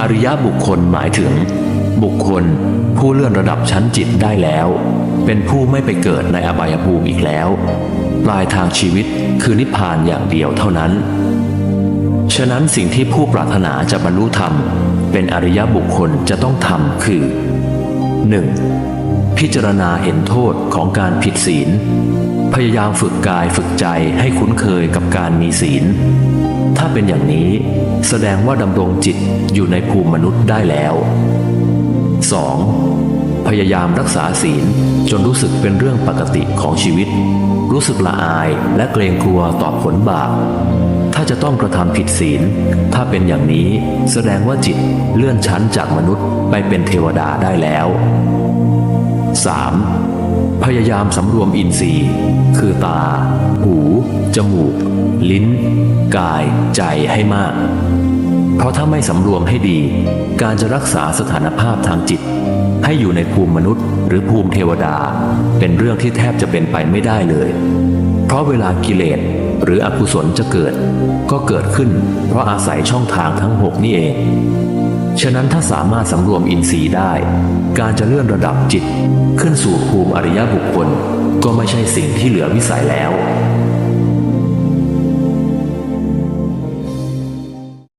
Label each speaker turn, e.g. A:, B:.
A: อริยบุคคลหมายถึง บุคคลผู้เลื่อนระดับชั้นจิตได้แล้ว เป็นผู้ไม่ไปเกิดในอบายภูมิอีกแล้ว ปลายทางชีวิตคือนิพพานอย่างเดียวเท่านั้น ฉะนั้นสิ่งที่ผู้ปรารถนาจะบรรลุธรรม เป็นอริยบุคคลจะต้องทำคือ 1. พิจารณาเห็นโทษของการผิดศีล พยายามฝึกกายฝึกใจให้คุ้นเคยกับการมีศีล ถ้าเป็นอย่างนี้ แสดงว่าดำรงจิตอยู่ในภูมิมนุษย์ได้แล้ว 2. พยายามรักษาศีลจนรู้สึกเป็นเรื่องปกติของชีวิต รู้สึกละอายและเกรงกลัวต่อผลบาปถ้าจะต้องกระทำผิดศีล ถ้าเป็นอย่างนี้แสดงว่าจิตเลื่อนชั้นจากมนุษย์ไปเป็นเทวดาได้แล้ว 3. พยายามสำรวมอินทรีย์ คือตา หู จมูก ลิ้น กาย ใจให้มาก เพราะถ้าไม่สำรวมให้ดี การจะรักษาสถานภาพทางจิต ให้อยู่ในภูมิมนุษย์ หรือภูมิเทวดา เป็นเรื่องที่แทบจะเป็นไปไม่ได้เลย เพราะเวลากิเลสหรืออกุศลจะเกิด ก็เกิดขึ้น เพราะอาศัยช่องทางทั้งหกนี่เอง ฉะนั้นถ้าสามารถสำรวมอินทรีย์ได้ การจะเลื่อนระดับจิต ขึ้นสู่ภูมิอริยบุคคล ก็ไม่ใช่สิ่งที่เหลือวิสัยแล้ว